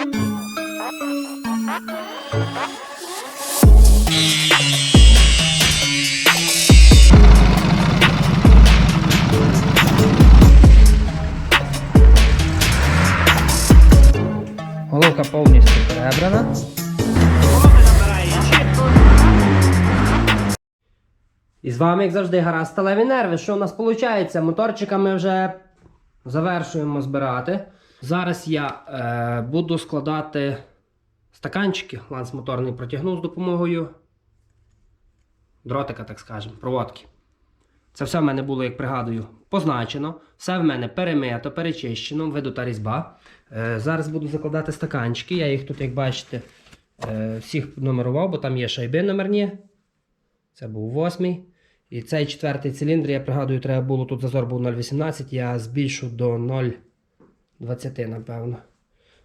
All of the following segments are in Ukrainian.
Головка повністю перебрана. І з вами, як завжди, гара сталеві нерви. Що у нас виходить? Моторчика ми вже завершуємо збирати. Зараз я е, буду складати стаканчики. Ланц моторний протягнув з допомогою дротика, так скажемо, проводки. Це все в мене було, як пригадую, позначено. Все в мене перемито, перечищено, видута різьба. Е, зараз буду закладати стаканчики. Я їх тут, як бачите, е, всіх нумерував, бо там є шайби номерні. Це був восьмий. І цей четвертий циліндр, я пригадую, треба було тут зазор був 0,18, я збільшу до 0,20, напевно.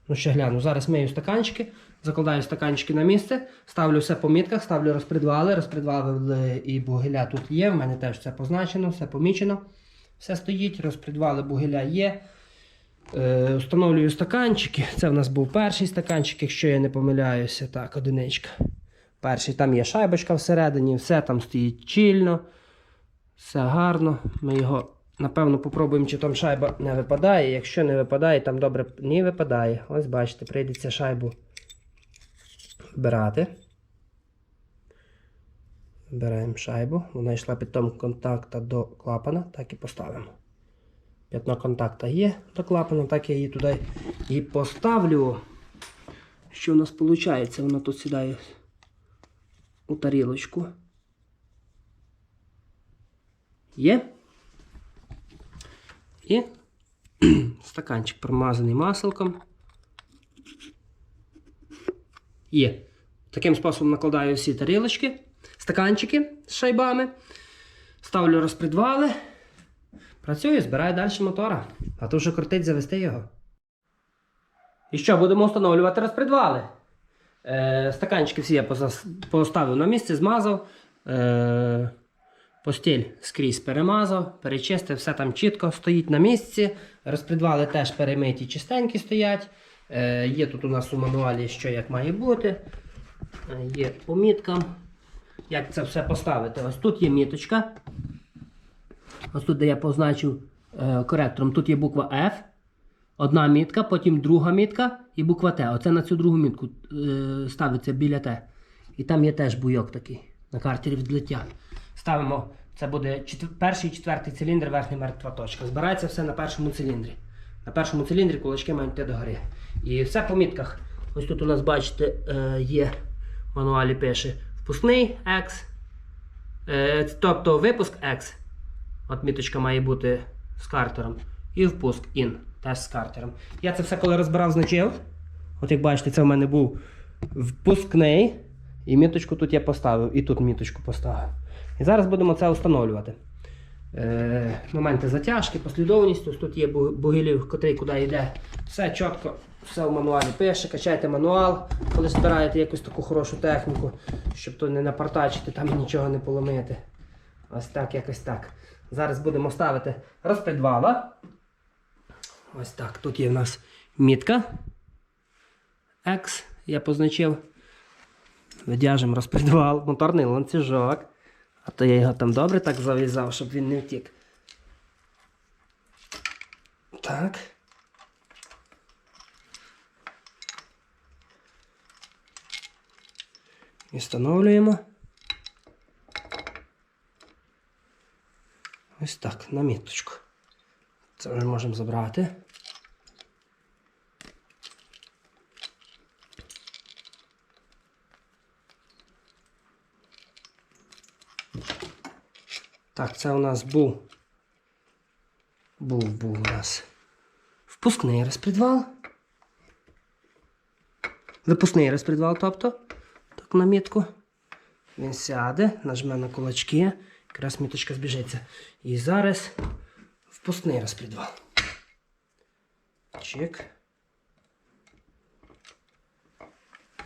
Ну, ще гляну. Зараз мию стаканчики, закладаю стаканчики на місце, ставлю все по мітках, ставлю розпредвали. Розпредвали і бугеля тут є. В мене теж все позначено, все помічено. Все стоїть, розпредвали бугеля є. Е, встановлюю стаканчики. Це в нас був перший стаканчик, якщо я не помиляюся. Так, одиничка. Перший там є шайбочка всередині, все там стоїть чільно, все гарно. Ми його, напевно, попробуємо, чи там шайба не випадає. Якщо не випадає, там добре не випадає. Ось бачите, прийдеться шайбу вбирати. Вбираємо шайбу. Вона йшла під том контакта до клапана, так і поставимо. П'ятно контакта є до клапана, так я її туди і поставлю. Що у нас виходить? Воно тут сідає у тарілочку. Є. І стаканчик промазаний маселком. Є. Таким способом накладаю всі тарілочки, стаканчики з шайбами. Ставлю розпредвали. Працюю, збираю далі мотора. А то вже крутить завести його. І що, будемо встановлювати розпредвали. Е, стаканчики всі я поставив на місце, змазав. Е, постіль скрізь перемазав, перечистив, все там чітко стоїть на місці. Розпредвали теж перемиті, чистенькі стоять. Е, є тут у нас у мануалі, що як має бути. Е, є по міткам. Як це все поставити? Ось тут є міточка. Ось тут, де я позначив е, коректором, тут є буква F. Одна мітка, потім друга мітка і буква Т. Оце на цю другу мітку е, ставиться біля Т. І там є теж буйок такий на картері відлиття. Ставимо, це буде четвер- перший і четвертий циліндр, верхня мертва точка. Збирається все на першому циліндрі. На першому циліндрі кулачки мають йти догори. І все по мітках. Ось тут у нас, бачите, е, є в мануалі пише впускний X. Е, тобто випуск X. От міточка має бути з картером. І впуск IN теж з картером. Я це все коли розбирав, значив. От як бачите, це в мене був впускний. І міточку тут я поставив, і тут міточку поставив. І зараз будемо це встановлювати. Е, моменти затяжки, послідовність. Ось тут є бу- бугелів, котрий куди йде. Все чітко, все в мануалі пише. Качайте мануал, коли збираєте якусь таку хорошу техніку, щоб то не напартачити, там нічого не поломити. Ось так, якось так. Зараз будемо ставити розпредвала. Ось так. Тут є в нас мітка. X, я позначив. Видяжемо розпредвал, моторний ланцюжок. А то я його там добре так зав'язав, щоб він не втік. Так. І встановлюємо. Ось так, на міточку. Це вже можемо забрати. Так, це у нас був. Був, був у нас впускний розпредвал. Випускний розпредвал, тобто. Так на мітку. Він сяде, нажме на кулачки, якраз міточка збіжиться. І зараз впускний розпредвал. Чик.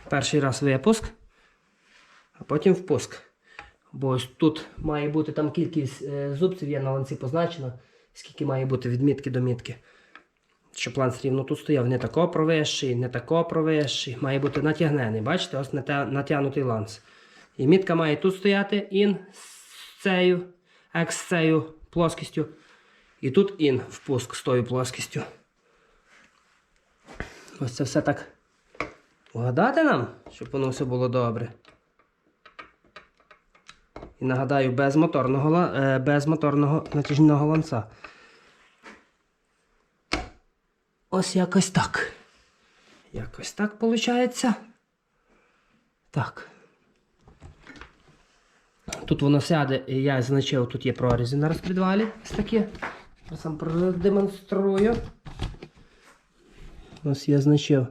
Перший раз випуск, а потім впуск. Бо ось тут має бути там кількість е, зубців, є на ланці позначено, скільки має бути від мітки до мітки. щоб ланц рівно тут стояв, не тако провищий, не тако провищий. Має бути натягнений. Бачите, ось натягнутий ланц. І мітка має тут стояти ін з цією, екс з цією плоскістю. І тут ін впуск з тою плоскістю. Ось це все так вгадати нам, щоб воно все було добре. І нагадаю, без моторного, е, без моторного натяжного ланца. Ось якось так. Якось так виходить. Так. Тут воно сяде, і я значив, тут є прорізи на розпідвалі. Ось такі. Я сам продемонструю. Ось я значив.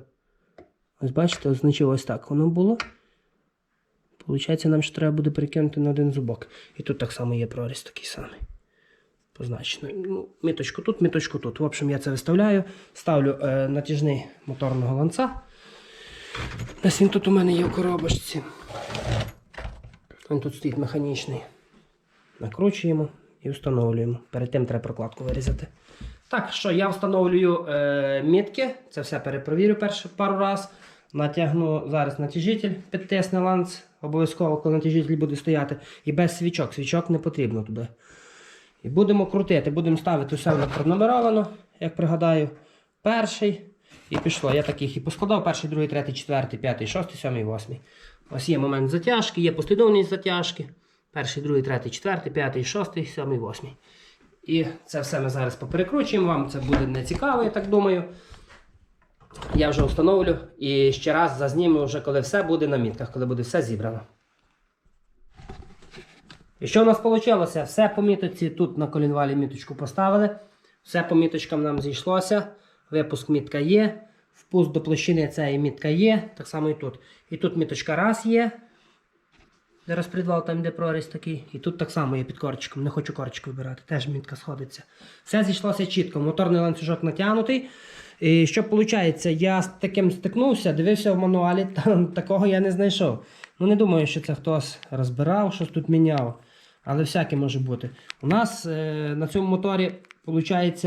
Ось бачите, означив ось так воно було. Получається, нам ще треба буде перекинути на один зубок. І тут так само є проріз такий самий. Позначено. Ну, міточку тут, міточку тут. В общем, я це виставляю. Ставлю е, натяжний моторного ланца. Десь він тут у мене є в коробочці. Він тут стоїть механічний. Накручуємо і встановлюємо. Перед тим треба прокладку вирізати. Так, що я встановлюю е, мітки. Це все перепровірю перше пару раз. Натягну зараз натяжитель, підтисне ланц. Обов'язково, коли натяжитель буде стояти. І без свічок. Свічок не потрібно туди. І будемо крутити, будемо ставити все пронумеровано, як пригадаю. Перший. І пішло. Я таких і поскладав. Перший, другий, третій, четвертий, п'ятий, шостий, сьомий, восьмий. Ось є момент затяжки, є послідовність затяжки. Перший, другий, третій, четвертий, п'ятий, шостий, сьомий, восьмий. І це все ми зараз поперекручуємо. Вам це буде не цікаво, я так думаю. Я вже встановлю і ще раз зазніму, вже коли все буде на мітках, коли буде все зібрано. І що у нас вийшло? Все по міточці, тут на колінвалі міточку поставили. Все по міточкам нам зійшлося. Випуск мітка є. Впуск до площини цієї мітка є. Так само і тут. І тут міточка раз є. Де розпредвал, там де проріз такий. І тут так само є під корчиком. Не хочу корчик вибирати, теж мітка сходиться. Все зійшлося чітко. Моторний ланцюжок натягнутий. І що виходить, я з таким стикнувся, дивився в мануалі, там такого я не знайшов. Ну не думаю, що це хтось розбирав, щось тут міняв. Але всяке може бути. У нас е, на цьому моторі виходить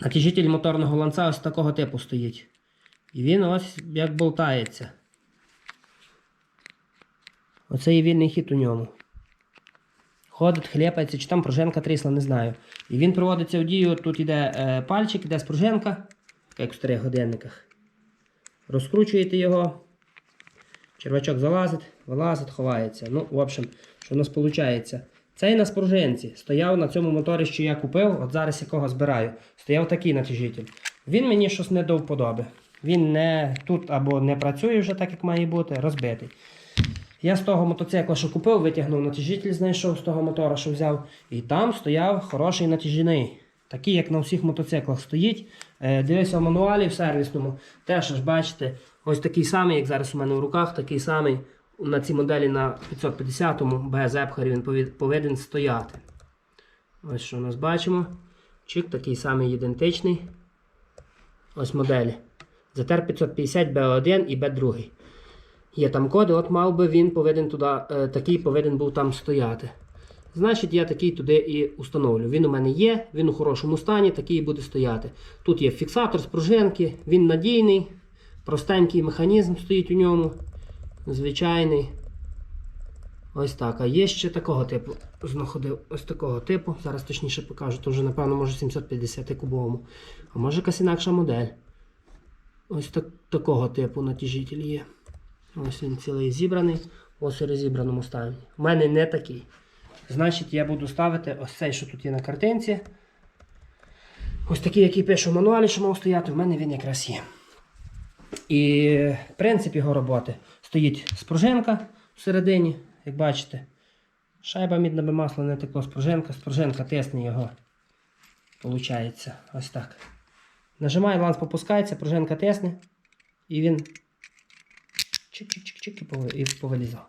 натяжитель моторного ланца ось такого типу стоїть. І він ось як болтається. Оце є вільний хід у ньому. Ходить, хліпається, чи там пружинка трісла, не знаю. І він приводиться в дію, тут йде е, пальчик, йде спружинка, як в старих годинниках. Розкручуєте його. Червачок залазить, вилазить, ховається. Ну, в общем, що у нас виходить? Цей на спружинці стояв на цьому моторі, що я купив, от зараз якого збираю. Стояв такий натяжитель. Він мені щось не до вподоби. Він не тут або не працює вже так, як має бути, розбитий. Я з того мотоцикла, що купив, витягнув натяжитель, знайшов з того мотора, що взяв. І там стояв хороший натяжний. Такий, як на всіх мотоциклах стоїть. Е, дивився в мануалі в сервісному. Теж аж бачите, ось такий самий, як зараз у мене в руках, такий самий на цій моделі на 550-му без епхарі він повинен стояти. Ось що у нас бачимо. Чик такий самий ідентичний. Ось моделі. ZR 550 B1 і B2. Є там коди, от мав би він повинен туди, е, такий повинен був там стояти. Значить, я такий туди і установлю. Він у мене є, він у хорошому стані, такий буде стояти. Тут є фіксатор з пружинки, він надійний, простенький механізм стоїть у ньому. Звичайний. Ось так. А є ще такого типу. Знаходив ось такого типу. Зараз точніше покажу, то вже, напевно, може 750 кубовому. А може якась інакша модель. Ось так, такого типу натяжитель є. Ось він цілий зібраний, ось у розібраному стані. У мене не такий. Значить, я буду ставити ось цей, що тут є на картинці. Ось такий, який пише в мануалі, що мав стояти, в мене він якраз є. І принцип його роботи стоїть спружинка всередині, як бачите. Шайба мідна би масло не текло спружинка, спружинка тисне його. Получається ось так. Нажимаю, ланц попускається, пружинка тисне, і він чик-чик-чик-чик і повилізав.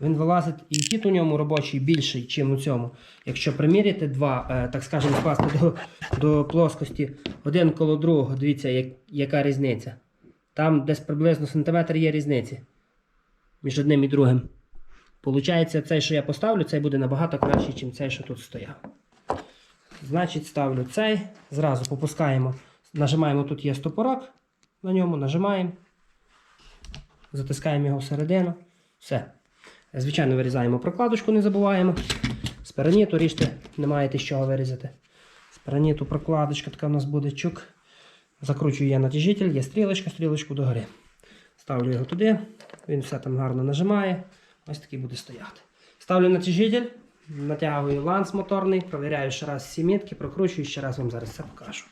Він вилазить і хід у ньому робочий більший, ніж у цьому. Якщо приміряти два, е, так скажемо, скласти до, до плоскості один коло другого, дивіться, як, яка різниця. Там десь приблизно сантиметр є різниці між одним і другим. Получається, цей, що я поставлю, цей буде набагато кращий, ніж цей, що тут стояв. Значить, ставлю цей. Зразу попускаємо. Нажимаємо, тут є стопорок. На ньому нажимаємо. Затискаємо його всередину. Все. Звичайно, вирізаємо прокладочку, не забуваємо. З ріжте, не маєте з чого вирізати. З пероніту прокладочка така у нас буде чук. Закручую я натяжитель, є стрілочка, стрілочку догори. Ставлю його туди, він все там гарно нажимає. Ось такий буде стояти. Ставлю натяжитель, натягую ланц моторний, провіряю ще раз всі мітки, прокручую ще раз вам зараз це покажу.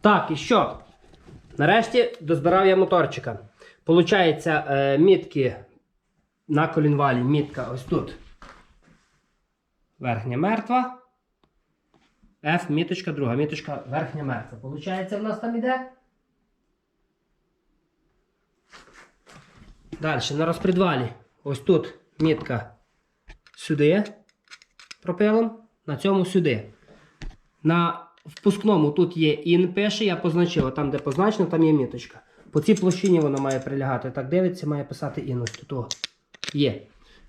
Так, і що? Нарешті дозбирав я моторчика. Получається, е, мітки на колінвалі, мітка ось тут. Верхня мертва. F, міточка, друга міточка, верхня мертва. Получається, в нас там іде. Далі, на розпредвалі. Ось тут мітка сюди пропилом, на цьому сюди. На впускному тут є ін пише, я позначив, там де позначено, там є міточка. По цій площині воно має прилягати. Так дивиться, має писати ін. Ось тут є.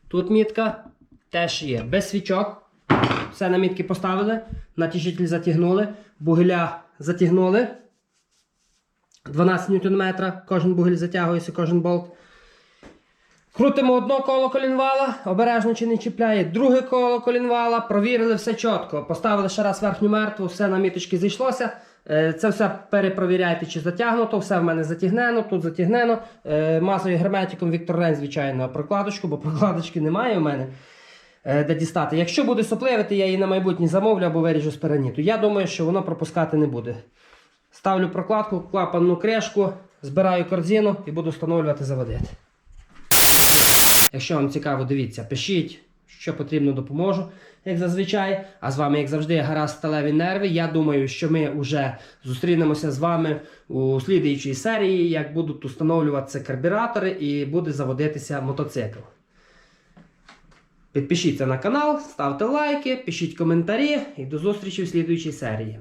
Тут мітка теж є. Без свічок. Все на мітки поставили, натяжитель затягнули, бугеля затягнули. 12 Нм, кожен бугель затягується, кожен болт. Крутимо одно коло колінвала, обережно чи не чіпляє, друге коло колінвала, провірили все чітко. Поставили ще раз верхню мертву, все на міточки зійшлося. Е, Це все перепровіряйте, чи затягнуто, все в мене затягнено, тут затягнено. Е, Мазою герметиком Віктор Рен, звичайно, прокладочку, бо прокладочки немає у мене е, де дістати. Якщо буде сопливити, я її на майбутнє замовлю або виріжу з пераніту. Я думаю, що воно пропускати не буде. Ставлю прокладку, клапанну кришку, збираю корзину і буду встановлювати заводити. Якщо вам цікаво, дивіться, пишіть, що потрібно, допоможу, як зазвичай. А з вами, як завжди, гаразд сталеві нерви. Я думаю, що ми вже зустрінемося з вами у слідуючій серії, як будуть встановлюватися карбюратори і буде заводитися мотоцикл. Підпишіться на канал, ставте лайки, пишіть коментарі і до зустрічі в слідуючій серії.